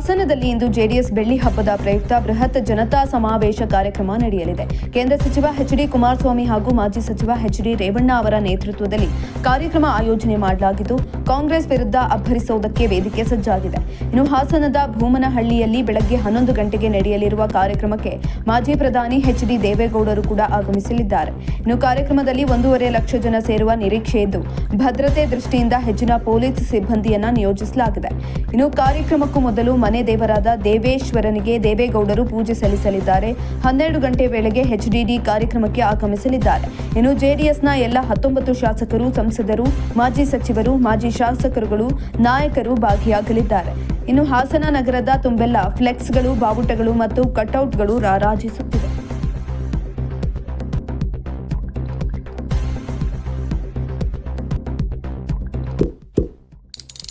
ಹಾಸನದಲ್ಲಿ ಇಂದು ಜೆಡಿಎಸ್ ಬೆಳ್ಳಿ ಹಬ್ಬದ ಪ್ರಯುಕ್ತ ಬೃಹತ್ ಜನತಾ ಸಮಾವೇಶ ಕಾರ್ಯಕ್ರಮ ನಡೆಯಲಿದೆ. ಕೇಂದ್ರ ಸಚಿವ ಎಚ್ ಡಿ ಕುಮಾರಸ್ವಾಮಿ ಹಾಗೂ ಮಾಜಿ ಸಚಿವ ಎಚ್ ರೇವಣ್ಣ ಅವರ ನೇತೃತ್ವದಲ್ಲಿ ಕಾರ್ಯಕ್ರಮ ಆಯೋಜನೆ ಮಾಡಲಾಗಿದ್ದು, ಕಾಂಗ್ರೆಸ್ ವಿರುದ್ಧ ಅಬ್ಬರಿಸುವುದಕ್ಕೆ ವೇದಿಕೆ ಸಜ್ಜಾಗಿದೆ. ಇನ್ನು ಹಾಸನದ ಭೂಮನಹಳ್ಳಿಯಲ್ಲಿ ಬೆಳಗ್ಗೆ ಹನ್ನೊಂದು ಗಂಟೆಗೆ ನಡೆಯಲಿರುವ ಕಾರ್ಯಕ್ರಮಕ್ಕೆ ಮಾಜಿ ಪ್ರಧಾನಿ ಎಚ್ ಡಿ ದೇವೇಗೌಡರು ಕೂಡ ಆಗಮಿಸಲಿದ್ದಾರೆ. ಇನ್ನು ಕಾರ್ಯಕ್ರಮದಲ್ಲಿ ಒಂದೂವರೆ ಲಕ್ಷ ಜನ ಸೇರುವ ನಿರೀಕ್ಷೆ ಇದ್ದು, ಭದ್ರತೆ ದೃಷ್ಟಿಯಿಂದ ಹೆಚ್ಚಿನ ಪೊಲೀಸ್ ಸಿಬ್ಬಂದಿಯನ್ನ ನಿಯೋಜಿಸಲಾಗಿದೆ. ಇನ್ನು ಕಾರ್ಯಕ್ರಮಕ್ಕೂ ಮೊದಲು ಮನೆ ದೇವರಾದ ದೇವೇಶ್ವರನಿಗೆ ದೇವೇಗೌಡರು ಪೂಜೆ ಸಲ್ಲಿಸಲಿದ್ದಾರೆ. ಹನ್ನೆರಡು ಗಂಟೆ ವೇಳೆಗೆ ಎಚ್ಡಿಡಿ ಕಾರ್ಯಕ್ರಮಕ್ಕೆ ಆಗಮಿಸಲಿದ್ದಾರೆ. ಇನ್ನು ಜೆಡಿಎಸ್ನ ಎಲ್ಲ ಹತ್ತೊಂಬತ್ತು ಶಾಸಕರು, ಸಂಸದರು, ಮಾಜಿ ಸಚಿವರು, ಮಾಜಿ ಶಾಸಕರುಗಳು, ನಾಯಕರು ಭಾಗಿಯಾಗಲಿದ್ದಾರೆ. ಇನ್ನು ಹಾಸನ ನಗರದ ತುಂಬೆಲ್ಲ ಫ್ಲೆಕ್ಸ್ಗಳು, ಬಾವುಟಗಳು ಮತ್ತು ಕಟ್ಔಟ್ಗಳು ರಾರಾಜಿಸುತ್ತಿವೆ.